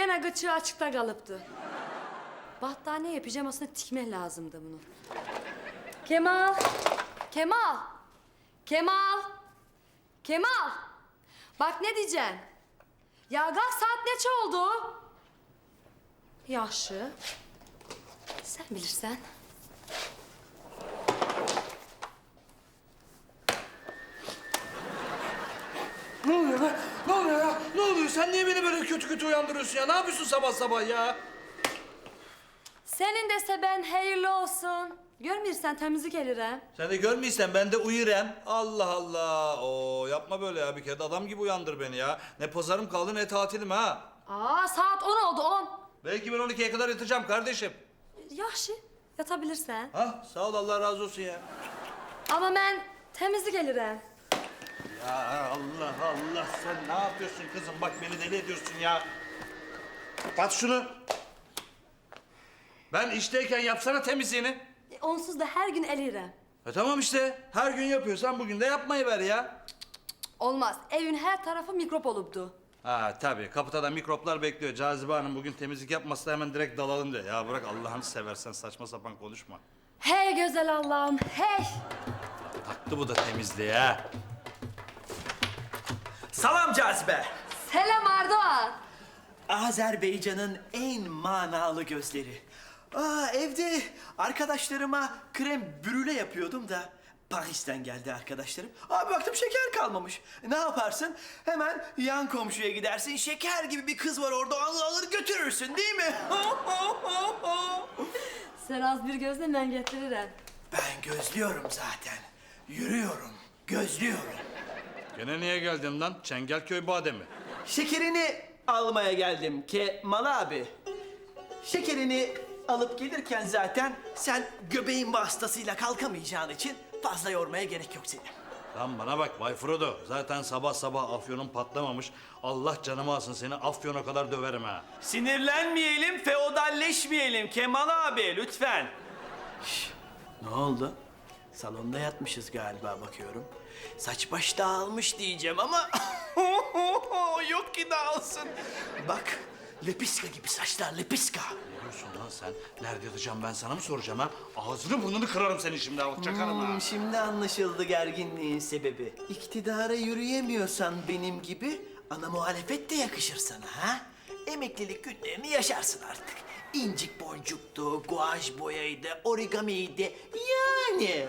Gene gıçı açıkta kalıptı. Battaniye pijamasına tikmek lazımdı bunu. Kemal! Kemal! Kemal! Kemal! Bak ne diyeceğim. Ya kalk saat neçe oldu? Yaşı. Sen bilirsen. Ne oluyor be? Sen niye beni böyle kötü kötü uyandırıyorsun ya? Ne yapıyorsun sabah sabah ya? Senin de ben hayırlı olsun. Görmürsen temizlik elire. Sen de görmeysen ben de uyurem. Allah Allah. Oo yapma böyle ya. Bir kere de adam gibi uyandır beni ya. Ne pazarım kaldı ne tatilim ha. Aa saat 10 oldu 10. Belki ben 12'ye kadar yatacağım kardeşim. Yaxşı, yatabilirsen. Ha sağ ol Allah razı olsun ya. Ama ben temizlik elirəm. Ya Allah Allah sen ne yapıyorsun kızım? Bak beni deli ediyorsun ya. Kapat şunu. Ben işteyken yapsana temizliğini. E, Onsuz da her gün elirəm. E tamam işte. Her gün yapıyorsan bugün de yapmayı ver ya. Olmaz. Evin her tarafı mikrop olubdu. Ha tabii kapıda da mikroplar bekliyor. Cazibe Hanım bugün temizlik yapmasa hemen direkt dalalım diyor. Ya bırak Allah'ını seversen saçma sapan konuşma. Hey güzel Allah'ım, hey. Taktı bu da temizliğe ha. Salam cazibe. Selam Ardoğan. Azerbaycan'ın en manalı gözleri. Aa, evde arkadaşlarıma krem brüle yapıyordum da Paris'ten geldi arkadaşlarım. Abi baktım şeker kalmamış. Ne yaparsın? Hemen yan komşuya gidersin. Şeker gibi bir kız var orada alır alır götürürsün değil mi? Sen az bir gözle ben getirirəm. ben gözlüyorum zaten. Yürüyorum, gözlüyorum. Gene niye geldin lan? Çengelköy bademi. Şekerini almaya geldim Kemal abi. Şekerini alıp gelirken zaten sen göbeğin vasıtasıyla kalkamayacağın için fazla yormaya gerek yok seni. Lan bana bak Bay Frodo. Zaten sabah sabah afyonun patlamamış. Allah canımı alsın seni afyona kadar döverim ha. Sinirlenmeyelim, feodalleşmeyelim Kemal abi lütfen. Ne oldu? Salonda yatmışız galiba bakıyorum. Saç baş dağılmış diyeceğim ama yok ki dağılsın. Bak lepiska gibi saçlar lepiska. Ne diyorsun lan sen? Nerede yatacağım ben sana mı soracağım ha? Ağzını burnunu kırarım seni şimdi ha. Çakarım ha. Hmm, şimdi anlaşıldı gerginliğin sebebi. İktidara yürüyemiyorsan benim gibi ana muhalefet de yakışır sana ha? Emeklilik günlerini yaşarsın artık. İncik boncuktu, guaj boyaydı, origamiydi. Yani.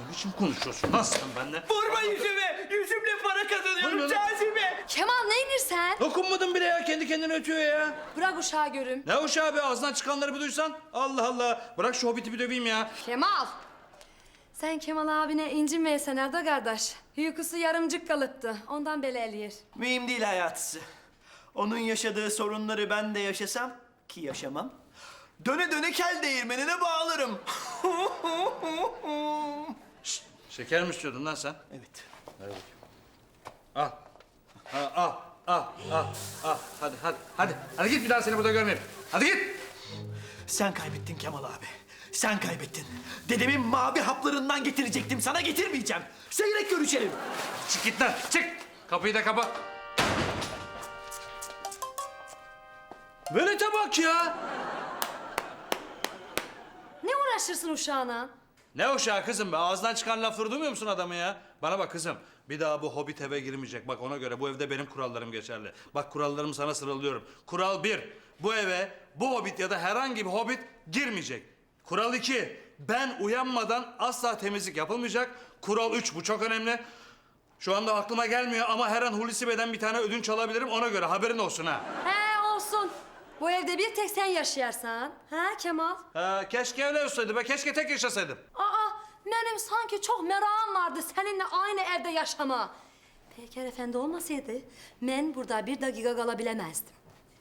Ne biçim konuşuyorsun lan sen benimle? Vurma yüzüme! Yüzümle para Vurma kazanıyorum lan. cazibe! Kemal ne inirsən? Dokunmadın bile ya kendi kendine ötüyor ya. Bırak uşağı görüm. Ne hoş abi ağzından çıkanları bir duysan. Allah Allah. Bırak şu hobiti bir döveyim ya. Kemal. Sen Kemal abine incinmeyesen Arda kardeş. Uykusu yarımcık kalıptı. Ondan belə eləyir. Mühim değil hayatısı. Onun yaşadığı sorunları ben de yaşasam ki yaşamam. Döne döne kel değirmenine bağlarım. Şeker mi istiyordun lan sen? evet. Al. Ha, al, al, al, al. Hadi, hadi, hadi. Hadi git bir daha seni burada görmeyeyim. Hadi git. Sen kaybettin Kemal abi. Sen kaybettin. Dedemin mavi haplarından getirecektim. Sana getirmeyeceğim. Seyrek görüşelim. Çık git lan, çık. Kapıyı da kapa. Velete bak ya. Ne uğraşırsın uşağına? Ne şah kızım be? Ağzından çıkan lafları duymuyor musun adamı ya? Bana bak kızım. Bir daha bu hobbit eve girmeyecek. Bak ona göre bu evde benim kurallarım geçerli. Bak kurallarımı sana sıralıyorum. Kural bir. Bu eve bu hobbit ya da herhangi bir hobbit girmeyecek. Kural iki. Ben uyanmadan asla temizlik yapılmayacak. Kural üç. Bu çok önemli. Şu anda aklıma gelmiyor ama her an Hulusi Bey'den bir tane ödünç alabilirim. Ona göre haberin olsun ha. He olsun. Bu evde bir tek sen yaşayarsan. Ha Kemal? Ha, keşke öyle olsaydı be. Keşke tek yaşasaydım. Aa, benim sanki çok merakım vardı seninle aynı evde yaşama. Peyker Efendi olmasaydı ben burada bir dakika kalabilemezdim.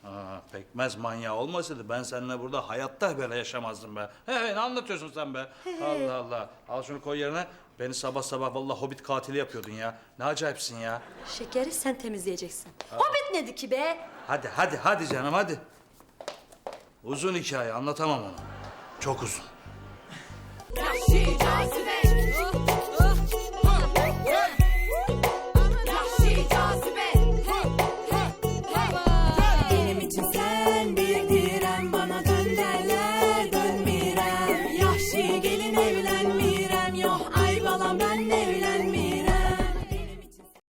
Ha, pekmez manyağı olmasaydı ben seninle burada hayatta böyle yaşamazdım be. He, he, ne anlatıyorsun sen be? Allah Allah. Al şunu koy yerine. Beni sabah sabah vallahi hobbit katili yapıyordun ya. Ne acayipsin ya. Şekeri sen temizleyeceksin. Hobbit nedir ki be? Hadi hadi hadi canım hadi. Uzun hikaye anlatamam onu. Çok uzun.